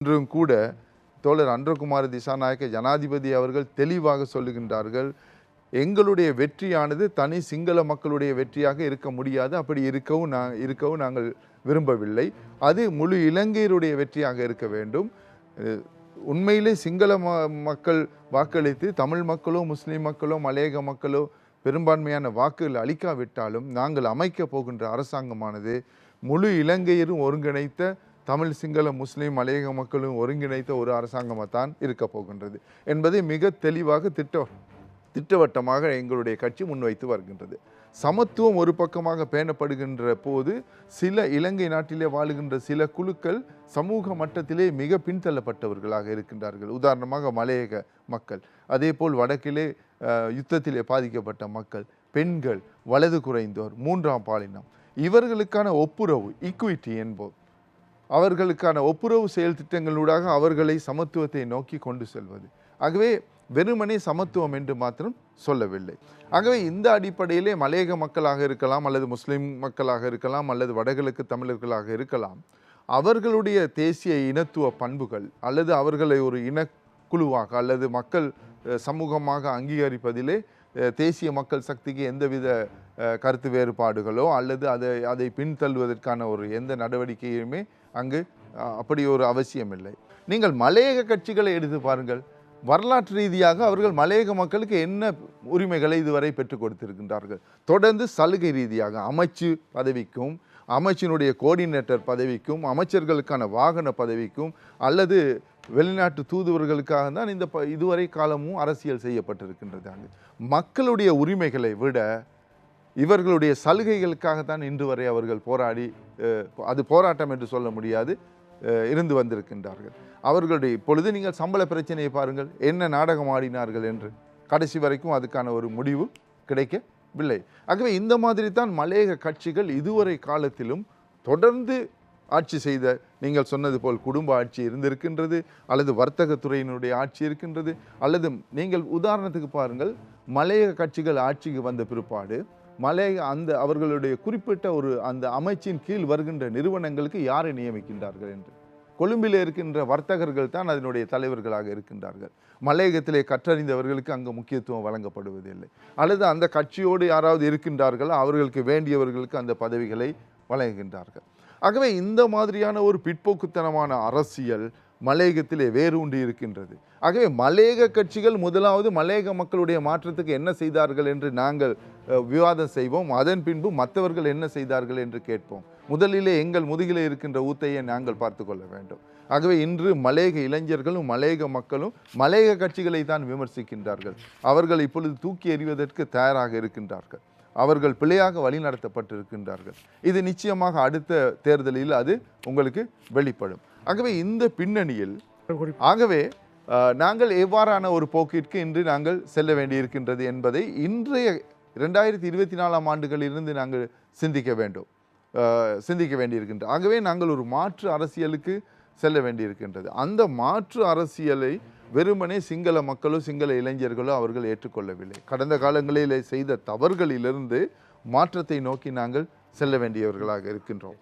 இன்றும் கூட தோழர் அன்றகுமார் திசாநாயக்க ஜனாதிபதி அவர்கள் தெளிவாக சொல்லுகின்றார்கள் எங்களுடைய வெற்றியானது தனி சிங்கள மக்களுடைய வெற்றியாக இருக்க முடியாது அப்படி இருக்கவும் நான் இருக்கவும் நாங்கள் விரும்பவில்லை. அது முழு இலங்கையருடைய வெற்றியாக இருக்க வேண்டும். உண்மையிலே சிங்கள ம மக்கள் வாக்களித்து தமிழ் மக்களோ முஸ்லீம் மக்களோ மலையக மக்களோ பெரும்பான்மையான வாக்குகள் அளிக்காவிட்டாலும் நாங்கள் அமைக்க போகின்ற அரசாங்கமானது முழு இலங்கையரும் ஒருங்கிணைத்த தமிழ் சிங்கள முஸ்லீம் மலையக மக்களும் ஒருங்கிணைத்த ஒரு அரசாங்கமாக தான் இருக்க போகின்றது என்பதை மிக தெளிவாக திட்ட திட்டவட்டமாக எங்களுடைய கட்சி முன்வைத்து வருகின்றது. சமத்துவம் ஒரு பக்கமாக பேணப்படுகின்ற போது சில இலங்கை நாட்டிலே வாழுகின்ற சில குழுக்கள் சமூக மட்டத்திலே மிக பின்தள்ளப்பட்டவர்களாக இருக்கின்றார்கள். உதாரணமாக மலையக மக்கள் அதேபோல் வடக்கிலே யுத்தத்திலே பாதிக்கப்பட்ட மக்கள் பெண்கள் வலது குறைந்தோர் மூன்றாம் பாலினம். இவர்களுக்கான ஒப்புரவு ஈக்குவிட்டி என்போம் அவர்களுக்கான ஒப்புரவு செயல் திட்டங்களூடாக அவர்களை சமத்துவத்தை நோக்கி கொண்டு செல்வது. ஆகவே வெறுமனே சமத்துவம் என்று மாத்திரம் சொல்லவில்லை. ஆகவே இந்த அடிப்படையிலே மலையக மக்களாக இருக்கலாம் அல்லது முஸ்லிம் மக்களாக இருக்கலாம் அல்லது வடகிழக்கு தமிழர்களாக இருக்கலாம் அவர்களுடைய தேசிய இனத்துவ பண்புகள் அல்லது அவர்களை ஒரு இனக்குழுவாக அல்லது மக்கள் சமூகமாக அங்கீகரிப்பதிலே தேசிய மக்கள் சக்திக்கு எந்தவித கருத்து வேறுபாடுகளோ அல்லது அதை அதை பின்தள்ளுவதற்கான ஒரு எந்த நடவடிக்கையுமே அங்கு அப்படி ஒரு அவசியம் இல்லை. நீங்கள் மலையக கட்சிகளை எடுத்து பாருங்கள். வரலாற்று ரீதியாக அவர்கள் மலையக மக்களுக்கு என்ன உரிமைகளை இதுவரை பெற்றுக் கொடுத்திருக்கின்றார்கள்? தொடர்ந்து சலுகை ரீதியாக அமைச்சு பதவிக்கும் அமைச்சினுடைய கோஆர்டினேட்டர் பதவிக்கும் அமைச்சர்களுக்கான வாகன பதவிக்கும் அல்லது வெளிநாட்டு தூதுவர்களுக்காக தான் இந்த ப இதுவரை காலமும் அரசியல் செய்யப்பட்டிருக்கின்றது அங்கு. மக்களுடைய உரிமைகளை விட இவர்களுடைய சலுகைகளுக்காகத்தான் இன்று வரை அவர்கள் போராடி அது போராட்டம் என்று சொல்ல முடியாது இருந்து வந்திருக்கின்றார்கள். அவர்களுடைய இப்பொழுது நீங்கள் சம்பள பிரச்சனையை பாருங்கள் என்ன நாடகம் ஆடினார்கள் என்று. கடைசி வரைக்கும் அதுக்கான ஒரு முடிவு கிடைக்கவில்லை. ஆகவே இந்த மாதிரி தான் மலையக கட்சிகள் இதுவரை காலத்திலும் தொடர்ந்து ஆட்சி செய்த நீங்கள் சொன்னது போல் குடும்ப ஆட்சி இருந்திருக்கின்றது அல்லது வர்த்தகத்துறையினுடைய ஆட்சி இருக்கின்றது அல்லது நீங்கள் உதாரணத்துக்கு பாருங்கள் மலையக கட்சிகள் ஆட்சிக்கு வந்த பிற்பாடு மலையக அந்த அவர்களுடைய குறிப்பிட்ட ஒரு அந்த அமைச்சின் கீழ் வருகின்ற நிறுவனங்களுக்கு யாரை நியமிக்கின்றார்கள் என்று? கொழும்பில் இருக்கின்ற வர்த்தகர்கள் தான் அதனுடைய தலைவர்களாக இருக்கின்றார்கள். மலையகத்திலே கற்றறிந்தவர்களுக்கு அங்கு முக்கியத்துவம் வழங்கப்படுவதில்லை. அல்லது அந்த கட்சியோடு யாராவது இருக்கின்றார்களோ அவர்களுக்கு வேண்டியவர்களுக்கு அந்த பதவிகளை வழங்குகின்றார்கள். ஆகவே இந்த மாதிரியான ஒரு பிற்போக்குத்தனமான அரசியல் மலையகத்திலே வேரூன்றி இருக்கின்றது. ஆகவே மலையக கட்சிகள் முதலாவது மலையக மக்களுடைய மாற்றத்துக்கு என்ன செய்தார்கள் என்று நாங்கள் விவாதம் செய்வோம். அதன் பின்பு மற்றவர்கள் என்ன செய்தார்கள் என்று கேட்போம். முதலிலே எங்கள் முதுகிலே இருக்கின்ற ஊத்தையை நாங்கள் பார்த்து கொள்ள வேண்டும். ஆகவே இன்று மலேக இளைஞர்களும் மலையக மக்களும் மலையக கட்சிகளை தான் விமர்சிக்கின்றார்கள். அவர்கள் இப்பொழுது தூக்கி எறிவதற்கு தயாராக இருக்கின்றார்கள். அவர்கள் பிழையாக வழிநடத்தப்பட்டிருக்கின்றார்கள். இது நிச்சயமாக அடுத்த தேர்தலில் அது உங்களுக்கு வெளிப்படும். ஆகவே இந்த பின்னணியில் ஆகவே நாங்கள் எவ்வாறான ஒரு போக்கிற்கு இன்று நாங்கள் செல்ல வேண்டியிருக்கின்றது என்பதை இன்றைய ரெண்டாயிரத்தி இருபத்தி நாலாம் ஆண்டுகளிலிருந்து நாங்கள் சிந்திக்க வேண்டும். சிந்திக்க வேண்டியிருக்கின்றது. ஆகவே நாங்கள் ஒரு மாற்று அரசியலுக்கு செல்ல வேண்டியிருக்கின்றது. அந்த மாற்று அரசியலை வெறுமனே சிங்கள மக்களோ சிங்கள இளைஞர்களோ அவர்கள் ஏற்றுக்கொள்ளவில்லை. கடந்த காலங்களில் செய்த தவறுகளிலிருந்து மாற்றத்தை நோக்கி நாங்கள் செல்ல வேண்டியவர்களாக இருக்கின்றோம்.